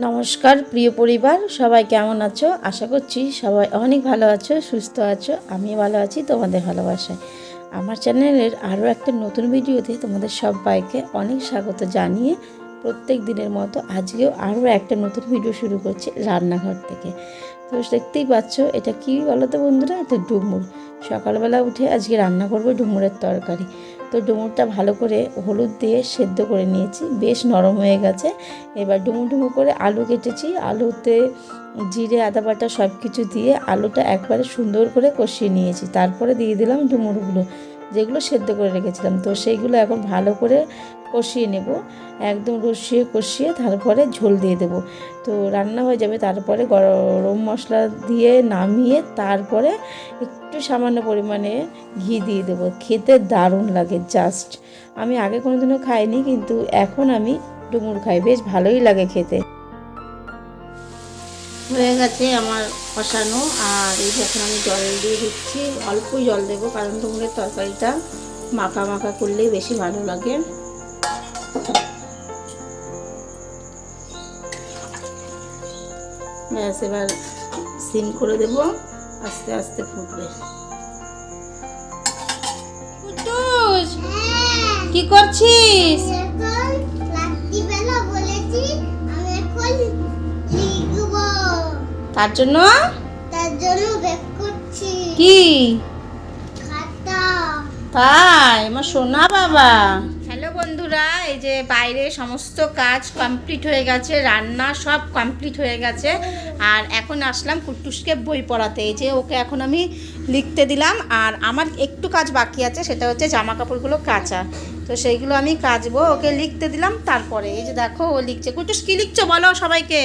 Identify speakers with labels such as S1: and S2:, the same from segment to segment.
S1: নমস্কার, প্রিয় পরিবার, সবাই কেমন আছো? আশা করছি সবাই অনেক ভালো আছো, সুস্থ আছো। আমি ভালো আছি, তোমাদের ভালোবাসায়। আমার চ্যানেলের আরও একটা নতুন ভিডিওতে তোমাদের সবাইকে অনেক স্বাগত জানিয়ে প্রত্যেক দিনের মতো আজকেও আরও একটা নতুন ভিডিও শুরু করছি রান্নাঘর থেকে। তো দেখতেই পাচ্ছ, এটা কি বলো তো বন্ধুরা? এটা ডুমুর। সকালবেলা উঠে আজকে রান্না করব ডুমুরের তরকারি। তো ডুমুরটা ভালো করে হলুদ দিয়ে সেদ্ধ করে নিয়েছি। বেশ নরম হয়ে গেছে। এবার ডুমু ডুমু করে আলু কেটেছি। আলুতে জিরে, আদা বাটা সব কিছু দিয়ে আলুটা একবারে সুন্দর করে কষিয়ে নিয়েছি। তারপরে দিয়ে দিলাম ডুমুরগুলো, যেগুলো সেদ্ধ করে রেখেছিলাম। তো সেইগুলো এখন ভালো করে কষিয়ে নেব। একদম রসিয়ে কষিয়ে তারপরে ঝোল দিয়ে দেব। তো রান্না হয়ে যাবে। তারপরে গরম মশলা দিয়ে নামিয়ে তারপরে একটু সামান্য পরিমাণে ঘি দিয়ে দেবো। খেতে দারুণ লাগে জাস্ট আমি আগে কোনোদিনও খাইনি, কিন্তু এখন আমি ডুমুর খাই। বেশ ভালোই লাগে খেতে। হয়ে গেছে আমার কষানো, আর এই এখন আমি জল দিয়ে দিচ্ছি। অল্পই জল দেবো, কারণ ডুমুরের তরকারিটা মাখা মাখা করলেই বেশি ভালো লাগে। ব্যাস এবার সিম করে দেব। আস্তে আস্তে ফুটবে। কি করছিস? তার জন্য?
S2: তার জন্য বের করছি।
S1: কি? তাই আমার সোনা বাবা। বন্ধুরা, এই যে বাইরে সমস্ত কাজ কমপ্লিট হয়ে গেছে, রান্না সব কমপ্লিট হয়ে গেছে। আর এখন আসলাম কুটুসকে বই পড়াতে। এই যে ওকে এখন আমি লিখতে দিলাম, আর আমার একটু কাজ বাকি আছে, সেটা হচ্ছে জামা কাপড়গুলো কাঁচা। তো সেইগুলো আমি কাচবো, ওকে লিখতে দিলাম, তারপরে এই যে দেখো ও লিখছে। কুটুস কি লিখছো বলো সবাইকে?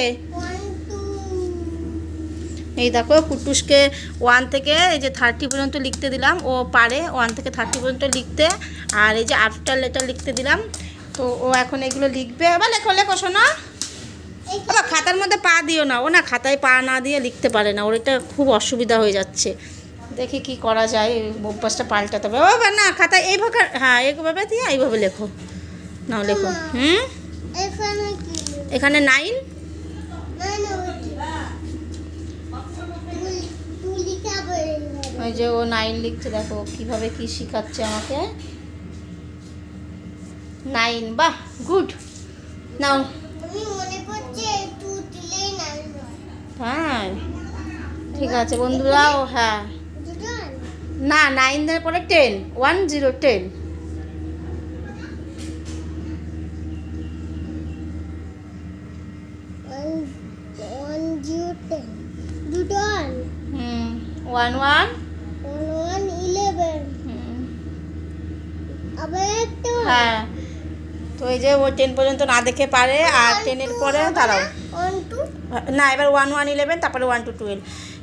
S1: এই দেখো কুটুসকে ওয়ান থেকে এই যে থার্টি পর্যন্ত লিখতে দিলাম। ও পারে ওয়ান থেকে থার্টি পর্যন্ত লিখতে। আর এই যে আফটার লেটার লিখতে দিলাম। তো ও এখন এগুলো লিখবে। আবার লেখো লেখো শোনা। বাবা খাতার মধ্যে পা দিও না। ও না খাতায় পা না দিয়ে লিখতে পারে না। ওর এটা খুব অসুবিধা হয়ে যাচ্ছে। দেখি কি করা যায়। অভ্যাসটা পাল্টাতে হবে। ও বাবা না খাতায় এইভাবে হ্যাঁ এইভাবে দিয়ে এইভাবে লেখো। নাও লেখো। হুম?
S2: এখানে
S1: নাইন
S2: মানে ওটি তুলিকা বলে
S1: ওই যে ও নাইন লিখছে দেখো কীভাবে কি শেখাচ্ছে আমাকে। নাইন বাহ গুড। নাও। হ্যাঁ। ঠিক আছে বন্ধুরা ও হ্যাঁ। না নাইন দেওয়ার পরে টেন ওয়ান জিরো টেন।
S2: দুটো
S1: hmm one one
S2: one eleven
S1: hmm,
S2: আবার একটা
S1: হ্যাঁ। তো এই যে ও টেন পর্যন্ত না দেখে পারে আর টেনের পরে দাঁড়াও। না এবার ওয়ান ওয়ান ইলেভেন তারপরে ওয়ান টু টুয়েলভ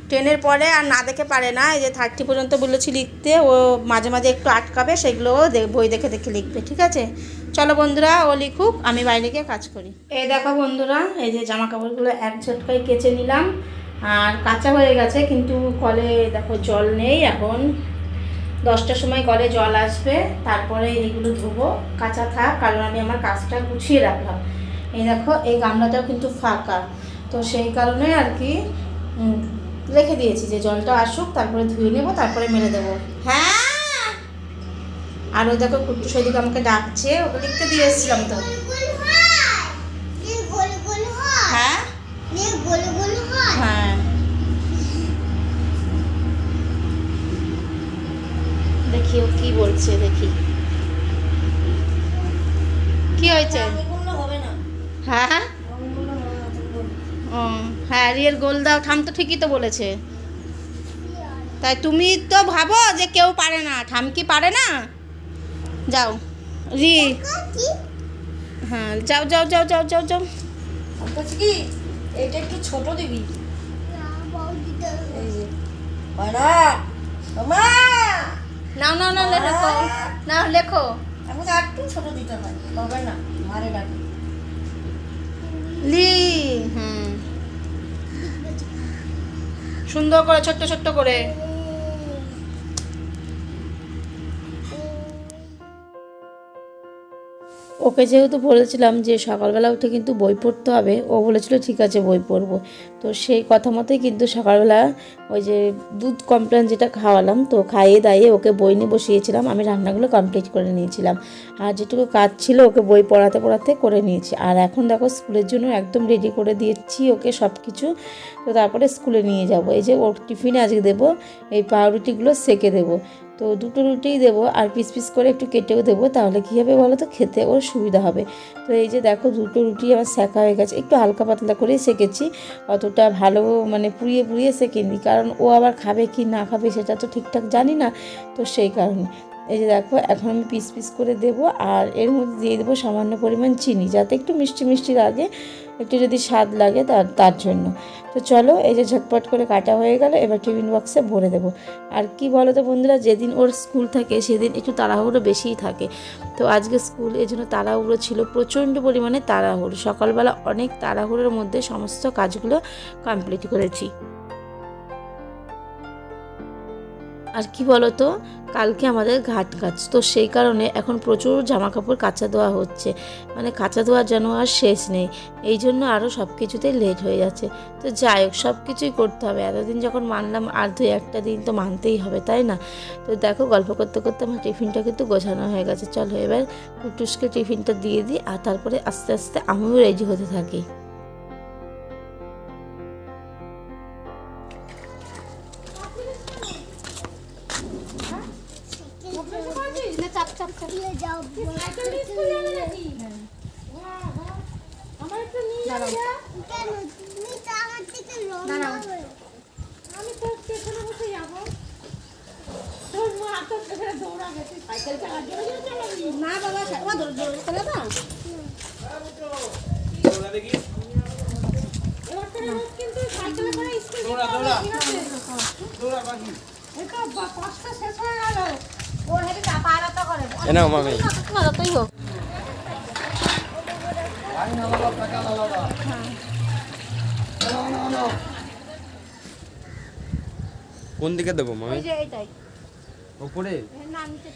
S1: টেনের পরে আর না দেখে পারে না এই যে থার্টি পর্যন্ত বলেছি লিখতে ও মাঝে মাঝে একটু আটকাবে সেগুলোও দে- বই দেখে দেখে লিখবে ঠিক আছে? চলো বন্ধুরা ও লিখুক আমি বাইরে গিয়ে কাজ করি। এই দেখো বন্ধুরা এই যে জামা কাপড়গুলো এক ঝটকায় কেচে নিলাম আর কাঁচা হয়ে গেছে কিন্তু কলে দেখো জল নেই এখন। দশটার সময় কলে জল আসবে তারপরে এইগুলো ধুবো। কাঁচা থাক কারণ আমি আমার কাজটা গুছিয়ে রাখলাম। এই দেখো এই গামলাটাও কিন্তু ফাঁকা। তো সেই কারণে আর কি রেখে দিয়েছি যে জলটা আসুক তারপরে ধুয়ে নেব তারপরে মেরে দেবো। হ্যাঁ? আর ওই দেখো কুট্টু সৈদিকে আমাকে ডাকছে ওকে লিখতে দিয়ে এসেছিলাম তো
S2: গোল গোল হয় নে গোল গোল হয়
S1: হ্যাঁ
S2: নে গোল গোল হয়
S1: হ্যাঁ দেখি ও কি বলছে দেখি। কি হয়েছে? হ্যাঁ? ও হ্যাঁ রিয়ের গোল দাও ঠাম তো ঠিকই তো বলেছে। তাই তুমি তো ভাবো যে কেউ পারে না ঠাম কি পারে না? যাও রি। হ্যাঁ যাও যাও যাও যাও যাও যাও।
S3: বলছি কি এটা একটু ছোট দিবি।
S2: না বৌদিটা
S3: এই যে। বাড়া মামা!
S1: নাও নাও নাও লেখো নাও লেখো।
S3: আর একটু ছোট দিতে হয় হবে না মারে ডাকে
S1: লি হুম। সুন্দর করে ছোট্ট ছোট্ট করে। ওকে যেহেতু বলেছিলাম যে সকালবেলা উঠে কিন্তু বই পড়তে হবে, ও বলেছিল, ঠিক আছে, বই পড়ব। তো সেই কথা মতোই কিন্তু সকালবেলা ওই যে দুধ কমপ্লেন যেটা খাওয়ালাম, তো খাইয়ে দাইয়ে ওকে বই নিয়ে বসিয়েছিলাম। আমি রান্নাগুলো কমপ্লিট করে নিয়েছিলাম। আর যেটুকু কাজ ছিল, ওকে বই পড়াতে পড়াতে করে নিয়েছি। আর এখন দেখো, স্কুলের জন্য একদম রেডি করে দিয়েছি ওকে সব কিছু তো তারপরে স্কুলে নিয়ে যাব। এই যে ওর টিফিনে আজকে দেবো, এই পাউরুটিগুলো সেকে দেবো। তো দুটো রুটিই দেবো আর পিস পিস করে একটু কেটেও দেবো, তাহলে কী হবে বলো তো? খেতে ওর সুবিধা হবে। তো এই যে দেখো দুটো রুটি আমার সেকা হয়ে গেছে। একটু হালকা পাতলা করেই সেকেছি অতটা ভালো মানে পুড়িয়ে পুড়িয়ে সেকেনি কারণ ও আবার খাবে কি না খাবে সেটা তো ঠিকঠাক জানি না, তো সেই কারণে। এই যে দেখো, এখন আমি পিস পিস করে দেবো আর এর মধ্যে দিয়ে দেবো সামান্য পরিমাণ চিনি, যাতে একটু মিষ্টি মিষ্টি লাগে। একটু যদি স্বাদ লাগে তার তার জন্য। তো চলো, এই যে ঝটপট করে কাটা হয়ে গেল, এবার টিফিন বক্সে ভরে দেবো। আর কি বলো তো বন্ধুরা, যেদিন ওর স্কুল থাকে, সেদিন একটু তাড়াহুড়ো বেশিই থাকে। তো আজকে স্কুল এই জন্য তাড়াহুড়ো ছিল, প্রচণ্ড পরিমাণে তাড়াহুড়ো। সকালবেলা অনেক তাড়াহুড়োর মধ্যে সমস্ত কাজগুলো কমপ্লিট করেছি। আর কি বলতো, কালকে আমাদের ঘাট কাজ। তো সেই কারণে এখন প্রচুর জামা কাপড় কাচা ধোয়া হচ্ছে। মানে কাচা ধোয়ার যেন আর শেষ নেই। এই জন্য আরও সব কিছুতেই লেট হয়ে যাচ্ছে। তো যাই হোক সব কিছুই করতে হবে। এতদিন যখন মানলাম আর দুই একটা দিন তো মানতেই হবে, তাই না? তো দেখো, গল্প করতে করতে আমার টিফিনটা কিন্তু গোছানো হয়ে গেছে। চলো এবার কুটুসকে টিফিনটা দিয়ে দিই আর তারপরে আস্তে আস্তে আমিও রেডি হতে থাকি।
S3: আমি বসে যাব তোর মা সাইকেল চালাবি না বাবা ও দৌড় দৌড় না এবার কিন্তু সাইকেলে করে স্কুল পাঁচটা শেষ হয়ে গেল। ওর হেঁটে চাপা আলাদা করে
S4: এ মামি।
S3: যতই হোক
S4: কোন দিকে দেবো মামি? ওপরে?
S3: না নিচের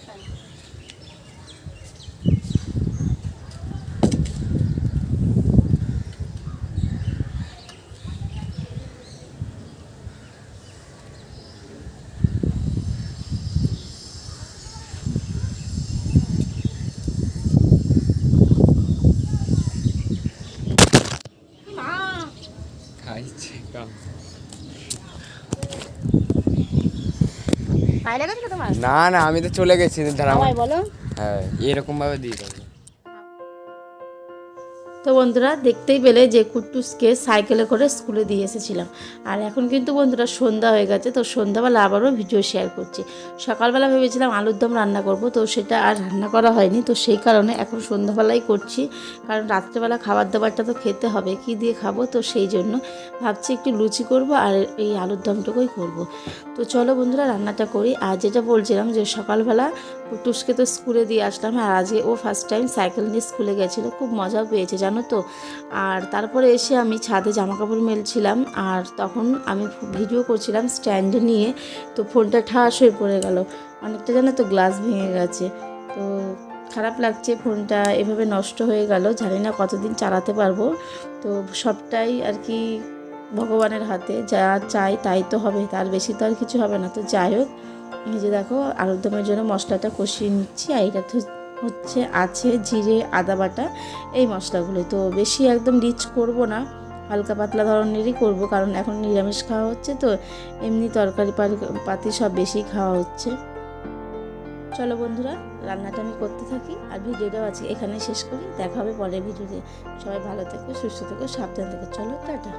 S4: না না আমি তো চলে গেছি
S3: ধারা বলো।
S4: হ্যাঁ এরকম ভাবে দিয়ে দেবো
S1: তো বন্ধুরা দেখতেই পেলে যে কুট্টুসকে সাইকেলে করে স্কুলে দিয়ে এসেছিলাম। আর এখন কিন্তু বন্ধুরা সন্ধ্যা হয়ে গেছে, তো সন্ধ্যাবেলা আবারও ভিডিও শেয়ার করছি। সকালবেলা ভেবেছিলাম আলুর দম রান্না করব, তো সেটা আর রান্না করা হয়নি। তো সেই কারণে এখন সন্ধ্যাবেলাই করছি, কারণ রাত্রেবেলা খাবার দাবারটা তো খেতে হবে, কি দিয়ে খাব? তো সেই জন্য ভাবছি একটু লুচি করব আর এই আলুর দমটুকুই করব। তো চলো বন্ধুরা রান্নাটা করি। আর যেটা বলছিলাম যে সকালবেলা কুটুসকে তো স্কুলে দিয়ে আসলাম, আর আজকে ও ফার্স্ট টাইম সাইকেল নিয়ে স্কুলে গেছিল, খুব মজা পেয়েছে, জানো তো? আর তারপরে এসে আমি ছাদে জামা কাপড় মেলছিলাম, আর তখন আমি ভিডিও করছিলাম স্ট্যান্ড নিয়ে, তো ফোনটা ঠাস হয়ে পড়ে গেল। অনেকটা জানো তো গ্লাস ভেঙে গেছে। তো খারাপ লাগছে ফোনটা এভাবে নষ্ট হয়ে গেল, জানি না কতদিন চালাতে পারব। তো সবটাই আর কি ভগবানের হাতে, যা চাই তাই তো হবে, তার বেশি তো আর কিছু হবে না। তো যাই হোক এই যে দেখো, আলুর দমের জন্য মশলাটা কষিয়ে নিচ্ছি, আর এটা হচ্ছে আছে জিরে, আদা বাটা, এই মশলাগুলো। তো বেশি একদম রিচ করব না, হালকা পাতলা ধরনেরই করব, কারণ এখন নিরামিষ খাওয়া হচ্ছে, তো এমনি তরকারি পাতি সব বেশি খাওয়া হচ্ছে। চলো বন্ধুরা, রান্নাটা আমি করতে থাকি, আর ভিডিওটাও আজকে এখানে শেষ করি, দেখা হবে পরের ভিডিওতে। সবাই ভালো থেকো, সুস্থ থেকো, সাবধান থেকো। চলো, টাটা।